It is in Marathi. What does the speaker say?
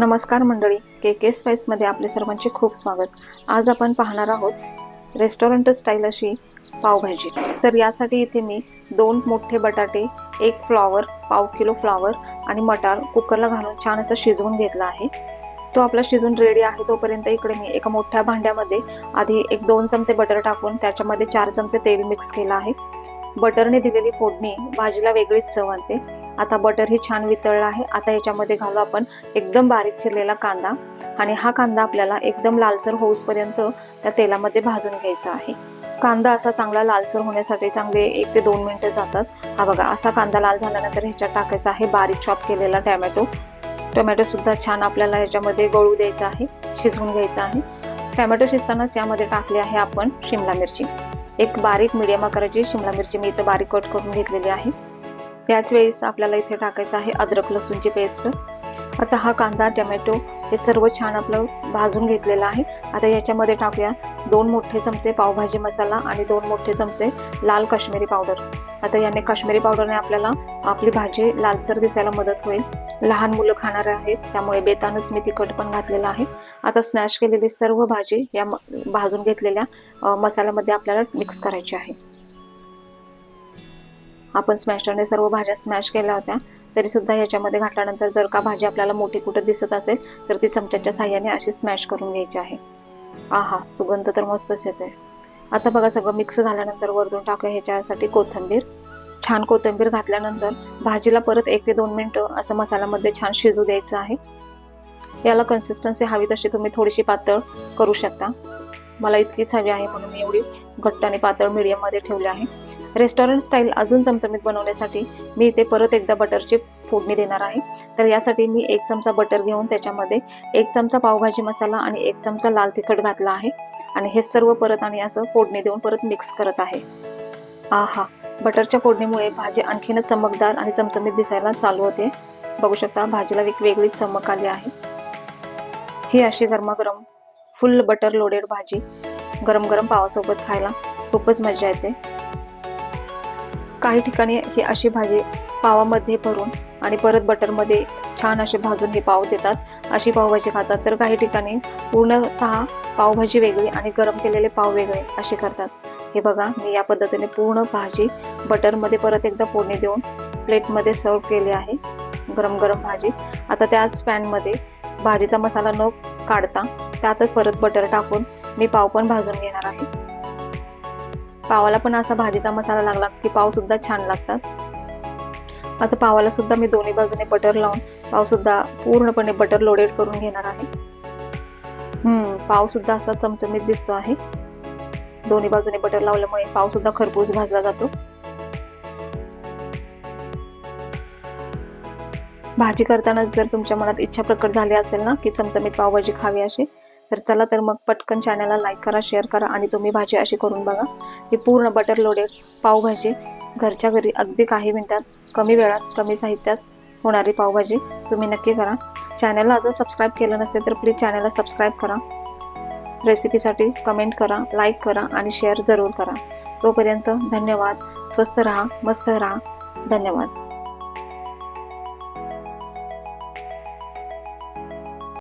नमस्कार मंडळी के के स्पाईसमध्ये आपले सर्वांचे खूप स्वागत. आज आपण पाहणार आहोत रेस्टॉरंट स्टाईल अशी पावभाजी. तर यासाठी इथे मी दोन मोठे बटाटे एक फ्लॉवर पाव किलो फ्लॉवर आणि मटार कुकरला घालून छान असं शिजवून घेतला आहे. तो आपला शिजून रेडी आहे तोपर्यंत इकडे मी एका मोठ्या भांड्यामध्ये आधी एक दोन चमचे बटर टाकून त्याच्यामध्ये चार चमचे तेल मिक्स केलं आहे. बटरने दिलेली फोडणी भाजीला वेगळीच चव आणते. आता बटर हे छान वितळलं आहे. आता याच्यामध्ये घालू आपण एकदम बारीक चिरलेला कांदा. आणि हा कांदा आपल्याला एकदम लालसर होऊसपर्यंत त्या तेलामध्ये भाजून घ्यायचा आहे. कांदा असा चांगला लालसर होण्यासाठी चांगले एक ते दोन मिनटं जातात. हा बघा असा कांदा लाल झाल्यानंतर ह्याच्यात टाकायचा आहे बारीक चॉप केलेला टॅमॅटो. टोमॅटो सुद्धा छान आपल्याला याच्यामध्ये गळू द्यायचा आहे शिजवून घ्यायचा आहे. टॅमॅटो शिजतानाच यामध्ये टाकली आहे आपण शिमला मिरची. एक बारीक मिडियम आकाराची शिमला मिरची मी इथं बारीक कट करून घेतलेली आहे. याच वेळेस आपल्याला इथे टाकायचं आहे अद्रक लसूणची पेस्ट. आता हा कांदा टमॅटो हे सर्व छान आपलं भाजून घेतलेलं आहे. आता याच्यामध्ये टाकूया दोन मोठे चमचे पावभाजी मसाला आणि दोन मोठे चमचे लाल काश्मीरी पावडर. आता याने काश्मीरी पावडरने आपल्याला आपली भाजी लालसर दिसायला मदत होईल. लहान मुलं खाणारे आहेत त्यामुळे बेतानच मी तिखट पण घातलेलं आहे. आता स्मॅश केलेली सर्व भाजी या भाजून घेतलेल्या मसाल्यामध्ये आपल्याला मिक्स करायची आहे. आपण स्मॅशरने सर्व भाज्या स्मॅश केल्या होत्या. तरी सुद्धा याच्यामध्ये घातल्यानंतर जर का भाजी आपल्याला मोठी कुठं दिसत असेल तर ती चमच्याच्या साह्याने अशी स्मॅश करून घ्यायची आहे. आहा सुगंध तर मस्तच येते आता बघा सगळं मिक्स झाल्यानंतर वरतून टाकूया ह्याच्यासाठी कोथिंबीर. छान कोथिंबीर घातल्यानंतर भाजीला परत एक ते दोन मिनटं असं मसाल्यामध्ये छान शिजू द्यायचं आहे. याला कन्सिस्टन्सी हवी तशी तुम्ही थोडीशी पातळ करू शकता. मला इतकीच हवी आहे म्हणून मी एवढी घट्ट आणि पातळ मीडियममध्ये ठेवली आहे. रेस्टॉरंट स्टाईल अजून चमचमीत बनवण्यासाठी मी इथे परत एकदा बटरची फोडणी देणार आहे. तर यासाठी मी एक चमचा बटर घेऊन त्याच्यामध्ये एक चमचा पावभाजी मसाला आणि एक चमचा लाल तिखट घातला आहे. आणि हे सर्व परत आणि असं फोडणी देऊन परत मिक्स करत आहे. आहा बटरच्या फोडणीमुळे भाजी आणखीनच चमकदार आणि चमचमीत दिसायला चालू होते. बघू शकता भाजीला एक वेगळीच चमक आली आहे. ही अशी गरमागरम फुल बटर लोडेड भाजी. गरम गरम पावासोबत खायला खूपच मजा येते. काही ठिकाणी ही अशी भाजी पावामध्ये भरून आणि परत बटरमध्ये छान असे भाजून हे पाव देतात. अशी पावभाजी खातात. तर काही ठिकाणी पूर्णतः पावभाजी वेगळी आणि गरम केलेले पाव वेगळे असे करतात. हे बघा मी या पद्धतीने पूर्ण भाजी बटरमध्ये परत एकदा फोडणी देऊन प्लेटमध्ये सर्व केली आहे. गरम गरम भाजी. आता त्याच पॅनमध्ये भाजीचा मसाला न काढता त्यातच परत बटर टाकून मी पाव पण भाजून घेणार आहे. पावाला पण असा भाजीचा मसाला लागला की पाव सुद्धा छान लागतात. आता पावाला सुद्धा मी दोन्ही बाजूने बटर लावून पाव सुद्धा पूर्णपणे बटर लोडेड करून घेणार आहे. हम्म पाव सुद्धा असा चमचमीत दिसतो आहे. दोन्ही बाजूने बटर लावल्यामुळे पाव सुद्धा खरपूस भाजला जातो. भाजी करताना जर तुमच्या मनात इच्छा प्रकट झाली असेल ना की चमचमीत पावभाजी खावी अशी तर चला तर मग पटकन चॅनलला लाईक करा शेअर करा आणि तुम्ही भाजी अशी करून बघा ही पूर्ण बटर लोडेड पावभाजी घरच्या घरी अगदी काही मिनिटात कमी वेळात कमी साहित्यात होणारी पावभाजी तुम्ही नक्की करा. चॅनलला अजून सबस्क्राईब केलं नसेल तर प्लीज चॅनलला सबस्क्राईब करा. रेसिपीसाठी कमेंट करा लाईक करा आणि शेअर जरूर करा. तोपर्यंत धन्यवाद. स्वस्त राहा मस्त राहा. धन्यवाद.